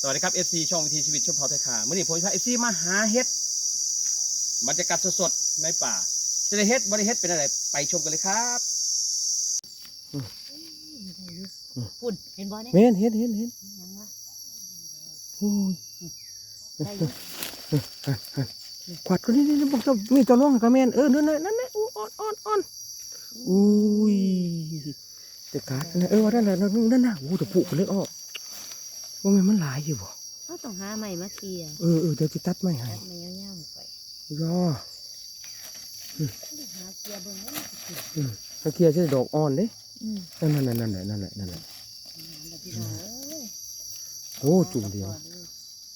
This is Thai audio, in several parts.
สวัสดีครับ FC ช่องวิถีชีวิตชมเผ่าไทยขาเมื่อนี้ผมพา FC มาหาเห็ดบรรยากาศสดๆในป่า จะได้เห็ดบริเห็ดเป็นอะไรไปชมกันเลยครับฝุ่นเห็นบ่เนี่ยเห็นเห็นเห็นเห็นยังวะโอ้ยได้อยู่ขวัดก็นี่นี่บอกเจ้ามีเจ้าล่วงกับแมนเออนั่นน่ะนั่นน่ะอู้อ่อนอ่อนอ่อนอุ้ยแต่การ์ดนั่นน่ะเออว่านั่นน่ะนั่นนั่นน่ะโอ้แต่ผูกไปเลยอ้อ ว่ามันมันหลายอยู่บ่เขาต้องหาใหม่มาเคลียร์เออเออเดี๋ยวจะตัดไม่ให้ตัดไม่ยาวๆไปย่อหาเคลียร์เบิ่งว่ามันสิขึ้นอืมถ้าเคลียร์ใช่ดอกอ่อนเด้อืมนั่นนั่นนั่นนั่นนั่นแหละนั่นแหละงามแบบพี่น้องเอ้ยโอ้จุ่มเดียว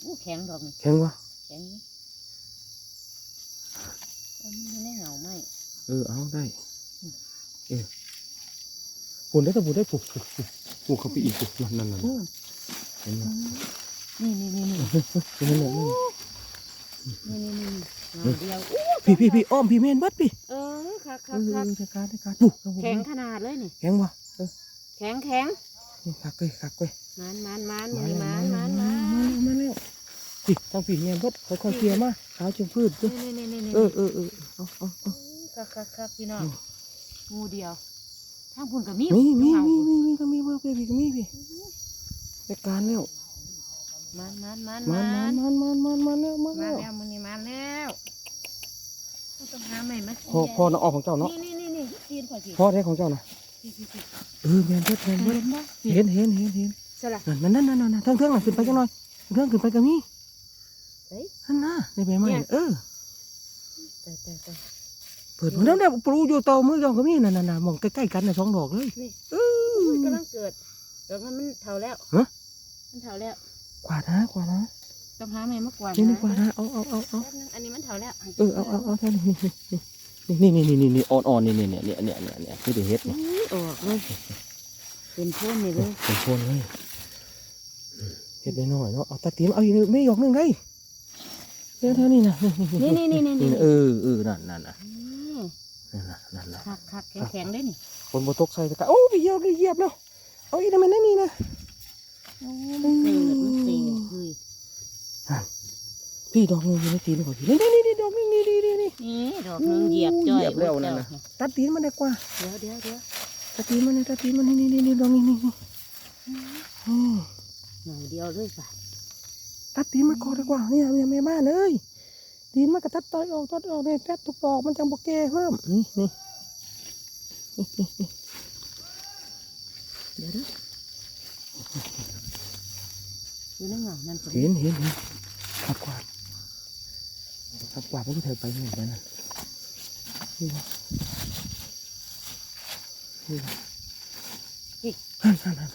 อู้แข็งดอกนี่แข็งวะแข็งนี่เอามันไม่เหงาไหมเออเอาได้เออปุ่นได้แต่ปุ่นได้ผูกผูกผูกผูกเข้าไปอีกผูกนั่นนั่นนั่นอู้เห็นไหม นี่นี่นี่นี่นั่นนั่นนั่นนี่นี่นี่งามเดียวอู้พี่พี่พี่อ้อมพี่เมนเบัดพี่เออคักเอคักอคักจะการจะการปุ๊บแข็งขนาดเลยนี่แข็งวะเออแข็งแข็งนี่คักเลยคักเลยมันมันมันมานี่แล้วมันมามันแล้วมันมาแล้วพี่ทางพี่เมนเบัดค่อยๆเคลียร์มาขาวจนพืชด้วยนี่นี่นี่นี่เออเออเออเอาเอาเอาคักคักคักพี่น้องอืมงูเดียวทางพุ่นกับมีมีมีเอามีมีมีก็มีมาพี่พี่ก็มีพี่ ไปการแล้วมันมันมันมัมันนมันมันมันมันแล้วมามาแล้วแล้วมันนี่มาแล้วเราต้องหาใหม่มาพอพอน้องออกของเจ้าเนาะนี่นี่นี่นี่ตีนข่อยสิพอได้ของเจ้านะสิสิสิเออเมนเบัดเมนเบัดเห็นบ่เห็นเห็นเห็นเห็นสละนั่นนั่นนั่นนั่นนั่นเทิงเทิงน่ะขึ้นไปจังหน่อยเทิงขึ้นไปก็มีเฮ้ยนั่นน่ะในใบไม้เออแต่แต่แต่เปิดมันแล้วเนี่ยปลูกอยู่เตามือเจ้าก็มีนั่นน่ะมองใกล้ๆกันน่ะสองดอกเลยนี่เออุ้ยอกำลังเกิด ดอกนั้นมันเท่าแล้วฮะ มันเท่าแล้วกวาดนะกวาดนะต้องหาใหม่มากกว่านี่นี่กวาดนะเอาเอาเอาเอาแป๊บนึงอันนี้มันเท่าแล้วเออเอาเอาเอาแค่นี้นี่นี่นี่นี่นี่นี่อ่อนอ่อนนี่นี่เนี่ยเนี่ยเนี่ยเนี่ยเนี่ยคือเดี๋ยวเฮ็ดเนี่ยอุ้ยออกเลยเป็นพ่นนี่เลยเป็นโคนเลยเฮ็ดได้น้อยเนาะเอาตาตีมเอาอีกไม่หยอกหนึ่งไงเดี๋ยวเท่านี้นะนี่นี่นี่นี่นี่นี่เออเออนั่นนั่นน่ะนี่นั่นน่ะนั่นน่ะคักคักแข็งแข็งได้นี่คนบตกใส่ตะกร้าโอ้ยเหยียบเลยเหยียบแล้ว เอาอีกทำไมนั่นนี่นะโอ้มันเสียมันเสียคือพี่ดอกหนึงอยู่ในตีนของพี่นี่นี่นี่ดอกนี่นี่นี่นี่นี่นี่ดอกหนึงเหยียบจ่อยเหยียบแล้วหมดนั่นน่ะตัดตีนมันได้กว่าเดี๋ยวเดี๋ยวเดี๋ยวตัดตีนมันนี่ตัดตีนมันนี่นี่นี่นี่ดอกนี่นี่นี่อืมหน่อยเดียวเลยป่ะตัดตีนมันก่อนดีกว่าเนี่ยเนี่ยแม่บ้านเอ้ยตีนมันก็ตัดต่อยออกตัดออกเนี่ยตัดทุกดอกมันจังบกแก่เพิ่มนี่นี่นี่นี่นี่เดี๋ยวเด้ออยู่ในเงานั่นผมเห็นเห็นเห็นขับกวาดขับกวาดมันก็เถิดไปเหมือนกันนะนี่วะนี่วะนั่นนั่นนั่น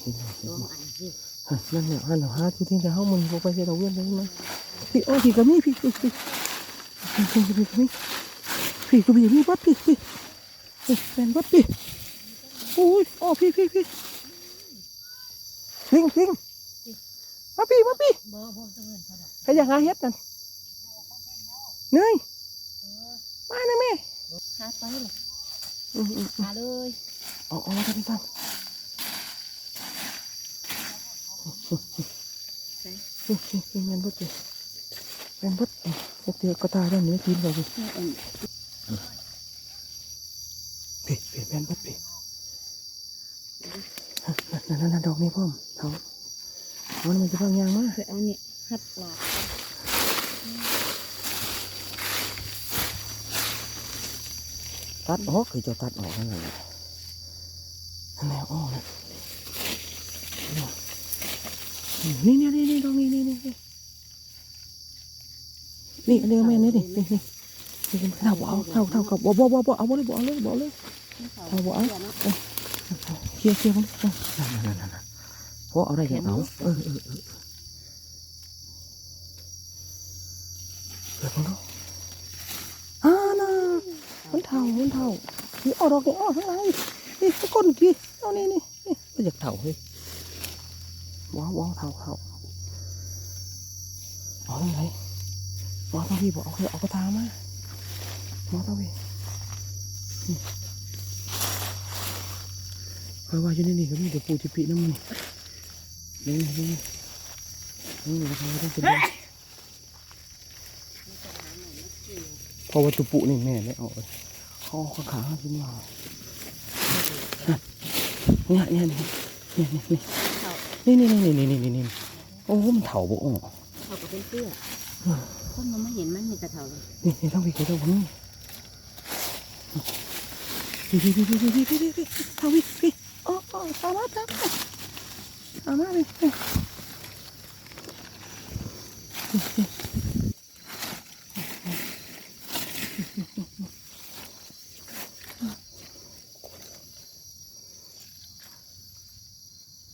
เห็นไหมเห็นลไหอมงอ่านสินั่นเนี่ยฮันหาที่ที่จะเข้ามันพวกไปเสียดอกเวียนเลยมั้ยพี่โอ้พี่ก็มีพี่พี่พี่พี่พี่ก็มีพี่ก็มีมีบัดพี่พี่พี่เป็นบัดพี่โอ้ยอ๋อพี่พี่พี่พิงพิงมาพี่มาพี่บ่บ่ต้องเงินเขาดอกใครอยากหาเห็ดนั่นเนยมาหน่อยแม่หาไปเลยอืมอืมหาเลยเอาเอามาทำพี่ตั้งพี่พี่พี่แมนบัดพี่แมนบัดเดี๋ยวก็ตายแล้วเนื้อกินเลยพี่นี่อันพี่พี่แม่นบัดพี่ นั่นนั่นนั่นดอกนี้พ่อมเถามันมันจะพังยางมาเคยเอานี่หัดปลาตัดออกคือจะตัดออกนั่นแหละนั่นแหละอ้อนะนี่นี่นี่นี่ดอกนี้นี่นี่นี่นี่อันนี้แม่นี่ดินี่นี่นี่เท่าบ่เอาเท่าเท่ากับบ่บ่บ่บ่เอาบ่เลยบ่เอาเลยบ่เอาเลยเอาบ่เอาเค ลียร์เคลียร์มันนั่นนั่นนั่นเพราะเอาได้ยังเอาเออเออเออเปิดมันดูอ่าน่ะมันเท่ามันเท่านี่เอาดอกนี่เอาข้างในนี่ตะก้นที่เอานี่นี่นี่มันอยากเท่าเฮ้ยว้าวว้าวเท่าเท่าเอาตรงไหนว้าวตรงพี่บอกเอาเคยเอากระตามาว้าวตรงพี่ เพราะว่าอยู่ในนี่ก็มีแต่ปูจิปิน้ำมันนี่นี่นี่นี่นี่เขาต้องเป็นเดือนพอวัตถุปุนี่แม่ไม่เอาเลยเขาเอาขาขาขึ้นมาเนี่ยเนี่ยเนี่ยเนี่ยเนี่ยนี่นี่นี่นี่นี่นี่นี่โอ้มันเถาบ่ออเขาก็เป็นเสื้อคนมันไม่เห็นมันมีแต่เท่าเลยนี่นี่ต้องไปเกี่ยวกับนี่พี่พี่พี่พี่พี่พี่พี่พี่เท่าพี่ Ôi, sao mát lắm Sao mát đi.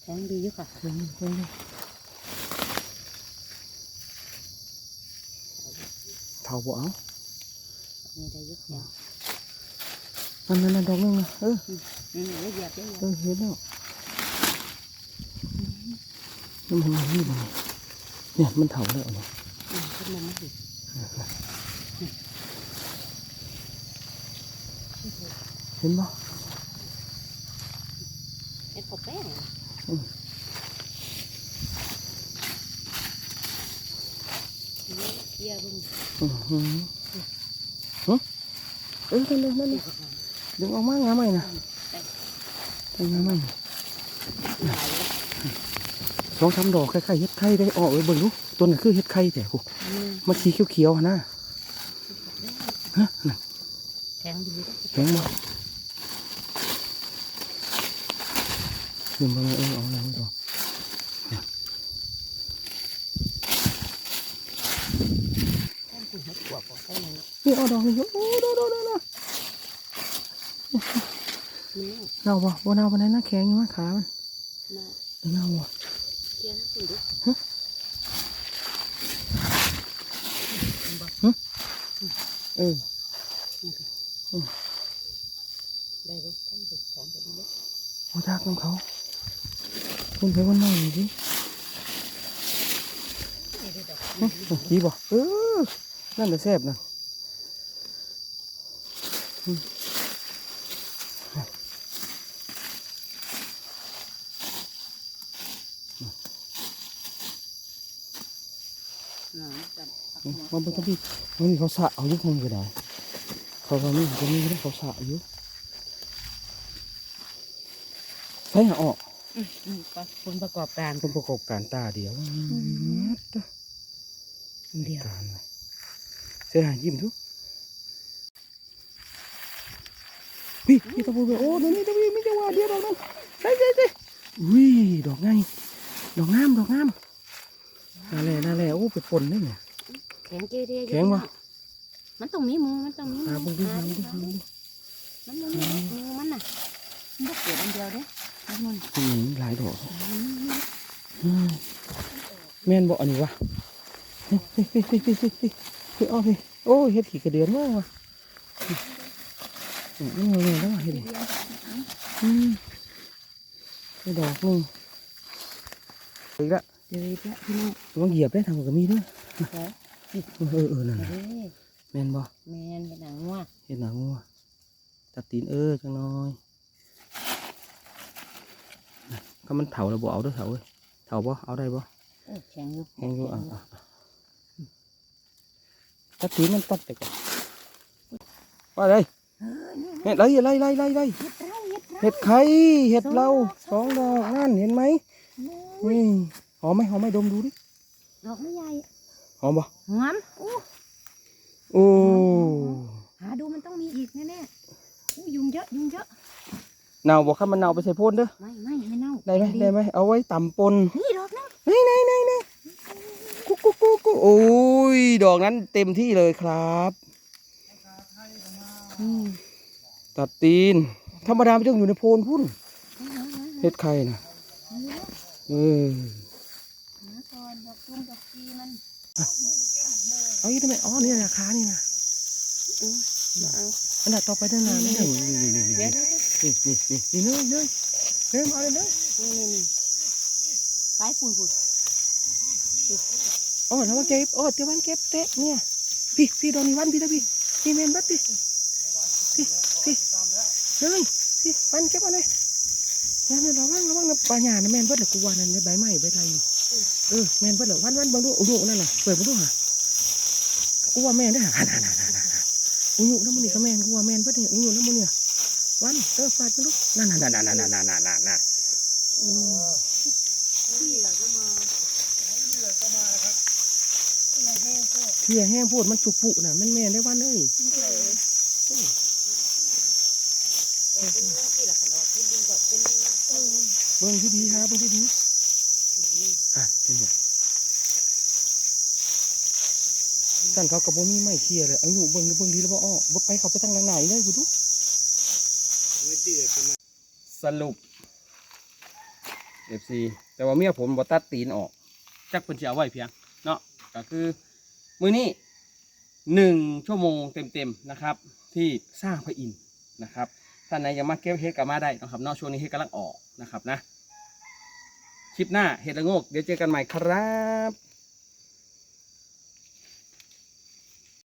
Đang đi dứt à? Quên đi, quên đi. Thầu bộ áo Nghe đây dứt nhờ Anh lên lên đọc luôn nè Ừ. ừ. นี่นี่เหยียบได้เออเห็นแล้วมันทำไมนี่มันเนี่ยมันเถาแล้วเนี่ยขึ้นมาไม่ถึงเห็นปะเห็นปบแป้งเยอะบึ้งอือฮึเออนั่นเลยนั่นเลยดึงออกมาง่ายไหมนะ ดึงงาใหม่ไหลสองสามดอกคล้ายๆเฮ็ดไข่ได้ออกเอ้ยเบิ่งดูตัวนั้นคือเฮ็ดไข่แต่กูมันสีเขียวๆหั่นนะฮะนั่นแข็งดีแข็งบ่เดี๋ยวมาเออเอาอะไรไว้ก่อนแข็งคุณเห็ดกวบใช่ไหมเนาะนี่เอาดอกนี่โอ้ดอกดอกดอกดอกมัน เน่าบ่บ่เน่าปานใดนะแข็งอยู่มั้ขามันน่าเออเน่าบ่เกียร์นะคุณดูเออได้บ่ทั้งเด็กแข็งกันเยอะบ่จักน้ำเขาคุณไปวันน้อยนี่สิได้ดอกหึดีบ่เออนั่นแหละแซ่บนะหนอนจับ อืมมันบ่ต้องพี่มันมีเขาสระเอาอยู่ทางก็ได้เขาว่ามีก็มีได้เขาสระอยู่ใช่หาออกผลประกอบการเป็นประกอบการตาเดียวเดียวการเลยเสียหายยิ้มทุกพี่พี่ตะปูไปโอ้เดี๋ยวนี้ตะปูไม่จะว่าเดียวดอกนึงใช่ใช่ใช่อุ้ยดอกไงดอกงามดอกงามนั่นแหละนั่นแหละโอ้ไปปนได้เนี่ยแข็งเกเรแข็งบ่มันต้องมีมือมันต้องมีมืหาอเบุ้งดิหาเบุ้งดิหาหาเบุ้งดิมันบ่มีมือมันน่ะมันบ่เกิดอันเดียวเด้มันมันอืมหลายดอกอืมแม่นบอกอันนี้วะพี่พี่พี่พี่พี่พี่พี่อ้อพี่โอ้ยเฮ็ดขี่กระเดือนมากว่ะอืมอืมเอาเลยแล้วว่ะเฮ็ดดิอืมไปดอกหนึงอีกละเดี๋ยวอีกแล้วพี่น้องลองเหยียบได้ทำกับมีด้วยเฮ้ย เออเออนั่นเฮ้น่ะยแม่นบ่แมนเป็นหนังงัวเฮ็ดหนังงัวจับตีนเออจังน้อยก็มันเถาแล้วบ่เอาเด้วยเถาเว้ยเถาบ่เอาได้บ่เออแข็งอยู่แห้งอยู่อะอะอะจับตีนมันตัดแต่ก่อนว่าเลยเออนี่เห็ดไรไรไรไรไรเห็ดเราเห็ดเราเห็ดไข่เห็ดเราสองดอกนั่นเห็นไหมนี่หอมไหมหอมไหมดมดูดิดอกไม่ใหญ่ หอมบ่หอมอู้โอ้หาดูมันต้องมีอีกแน่ๆอู้ยุงเยอะยุงเยอะเน่าบ่ครับมันเน่าไปใส่โพ่นเด้อไม่ไม่ไม่เน่าได้ไหมได้ไหมเอาไว้ตำปนนี่ดอกนึงไหนไหนไหนไหนกุ๊กกุ๊กกุ๊กกุ๊กโอ้ยดอกนั้นเต็มที่เลยครับอืมตัดตีน ธรรมดาไม่ต้องอยู่ในโพนพุ่นเห็ดไข่นะเออ หาก่อนดอกจุ้งดอกจีมัน เอาอีกทำไมอ๋อนี่ราคานี่นะอู้มาเอาอันดับต่อไปได้นานนี่นี่นี่นี่นี่เดี๋ยวนี่นี่นี่นี่เนยเนยเนยมาเลยเนยนี่นี่นี่ไปปุ่นปุ่นอ๋อแล้วมาเก็บอ๋อเดี๋ยววันเก็บเตะเนี่ยพี่พี่โดนวันพี่นะพี่พี่เมนบัดพี่พี่พี่เนยพี่วันเก็บเอะไรนั่นๆระวังระวังนะปลาหยานะแม่นเบิดเลยกูว่านั่นในใบไม้ใบไรอยู่ เออแม่นเบิดเลยวันวันบังดูอุยุนั่นน่ะเปิดมาดูหะกูว่าแม่นได้อหาอุยุน้ำมันนี่ก็แม่นกูว่าแม่นเบิดเนี่ยอุยุน้ำมันเนี่ยวันเออฟาดมาดูนั่นนั่นนั่นนั่นนั่นนั่นนั่นนั่นนั่นอืมพี่เราเที่ยแห้งโพดมันจุกปุน่ะมันแม่นได้วันเอ้ยเลยโอ้เป็นพี่ละขนาดพี่ดินก็เป็นเองที่ดีฮะเบิ่งที่ดี อะเห็นบ่สั่นเขากับบ่มีไม้เคลียร์เลยเอาอยู่เบิ่งเบิ่งดีแล้วบ่อ้อบ่ไปเขาไปทางไหนเลยกูดูสรุป FC แต่ว่าเมียผมบ่ตัดตีนออก จักเพิ่นสิเอาไว้เพียง เนาะก็คือ มื้อนี้หนึ่งชั่วโมงเต็มๆนะครับ ที่สร้างพระอินทร์นะครับท่านไหนยังมาเก็บเฮ็ดก็มาได้นะครับเนอกช่วงนี้เฮ็ดกำลังออกนะครับนะค ลิปหน้าเห็ดละโงก เดี๋ยวเจอกันใหม่ครับ